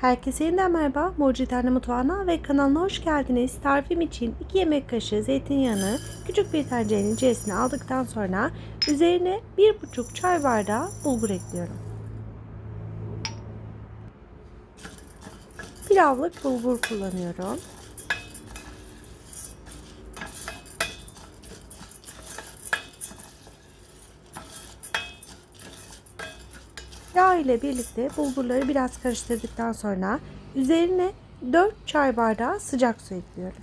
Herkese yeniden merhaba. Mucitane Mutfağı'na ve kanalına hoş geldiniz. Tarifim için 2 yemek kaşığı zeytinyağını küçük bir tencerenin içerisine aldıktan sonra üzerine 1,5 çay bardağı bulgur ekliyorum. Pilavlık bulgur kullanıyorum. Yağ ile birlikte bulgurları biraz karıştırdıktan sonra üzerine 4 çay bardağı sıcak su ekliyorum.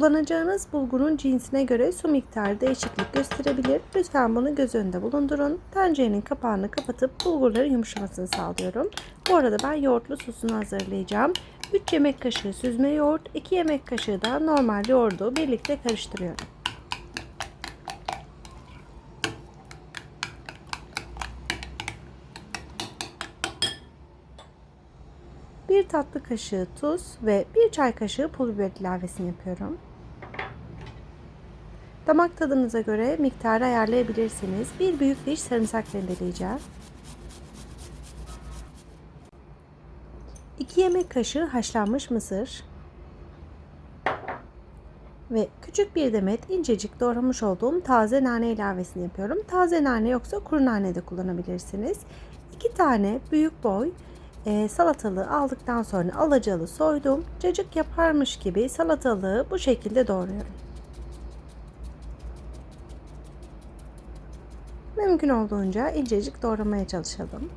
Kullanacağınız bulgurun cinsine göre su miktarı değişiklik gösterebilir. Lütfen bunu göz önünde bulundurun. Tencerenin kapağını kapatıp bulgurların yumuşamasını sağlıyorum. Bu arada ben yoğurtlu sosunu hazırlayacağım. 3 yemek kaşığı süzme yoğurt, 2 yemek kaşığı da normal yoğurdu birlikte karıştırıyorum. Bir tatlı kaşığı tuz ve bir çay kaşığı pul biber ilavesini yapıyorum. Damak tadınıza göre miktarı ayarlayabilirsiniz. Bir büyük diş sarımsak rendeleyeceğim. 2 yemek kaşığı haşlanmış mısır ve küçük bir demet incecik doğramış olduğum taze nane ilavesini yapıyorum. Taze nane yoksa kuru nane de kullanabilirsiniz. 2 tane büyük boy e, salatalığı aldıktan sonra alacalı soydum. Cacık yaparmış gibi salatalığı bu şekilde doğruyorum. Mümkün olduğunca incecik doğramaya çalışalım.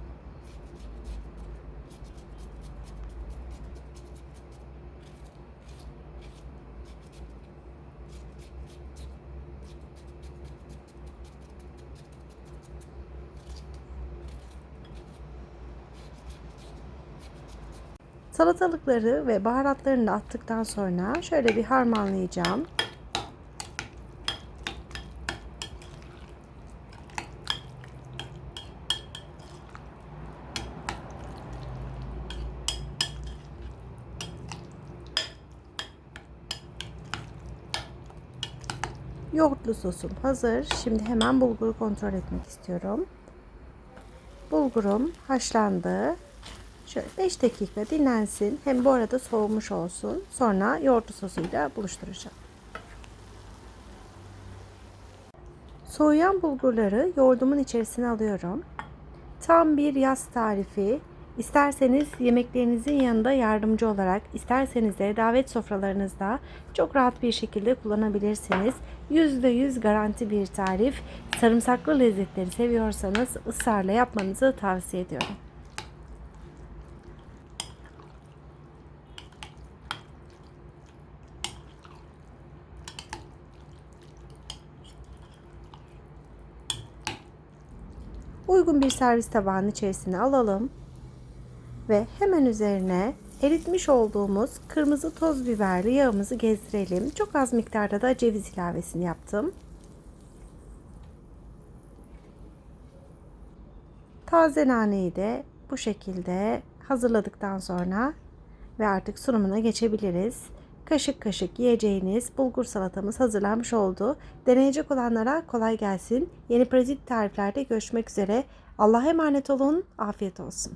Salatalıkları ve baharatlarını da attıktan sonra şöyle bir harmanlayacağım. Yoğurtlu sosum hazır. Şimdi hemen bulguru kontrol etmek istiyorum. Bulgurum haşlandı. Şöyle 5 dakika dinlensin. Hem bu arada soğumuş olsun. Sonra yoğurtlu sosuyla buluşturacağım. Soğuyan bulgurları yoğurdumun içerisine alıyorum. Tam bir yaz tarifi. İsterseniz yemeklerinizin yanında yardımcı olarak, isterseniz de davet sofralarınızda çok rahat bir şekilde kullanabilirsiniz. %100 garanti bir tarif. Sarımsaklı lezzetleri seviyorsanız ısrarla yapmanızı tavsiye ediyorum. Uygun bir servis tabağının içerisine alalım ve hemen üzerine eritmiş olduğumuz kırmızı toz biberli yağımızı gezdirelim. Çok az miktarda da ceviz ilavesini yaptım. Taze naneyi de bu şekilde hazırladıktan sonra ve artık sunumuna geçebiliriz. Kaşık kaşık yiyeceğiniz bulgur salatamız hazırlanmış oldu. Deneyecek olanlara kolay gelsin. Yeni pratik tariflerde görüşmek üzere. Allah'a emanet olun. Afiyet olsun.